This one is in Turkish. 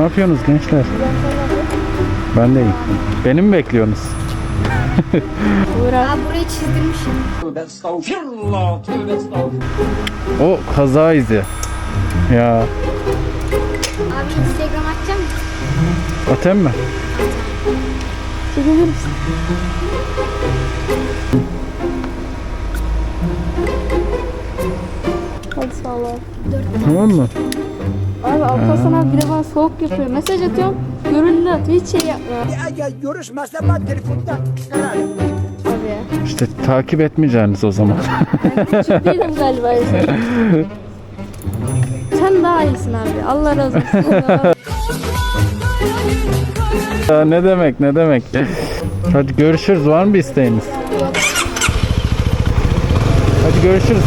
yapıyorsunuz gençler? Ben de iyiyim. Beni mi bekliyorsunuz? Abi. Aa burayı çizdirmişim. O kaza izi. Ya Abi Instagram açacağım mı? atem mi? Çekilir misin? Hadi sağ ol. Tamam mı? Abi Alparslan abi bir de bana soğuk yapıyor. Mesaj atıyorum. Görüntü atıyor. Hiç şey yapmıyor. Eğer görüşmezse ben telefondan ararım. Abi ya. İşte takip etmeyeceğiniz o zaman. Küçük değilim galiba. ya. Sen daha iyisin abi. Allah razı olsun. Ya ne demek ne demek. Hadi görüşürüz. Var mı bir isteğiniz? Hadi görüşürüz.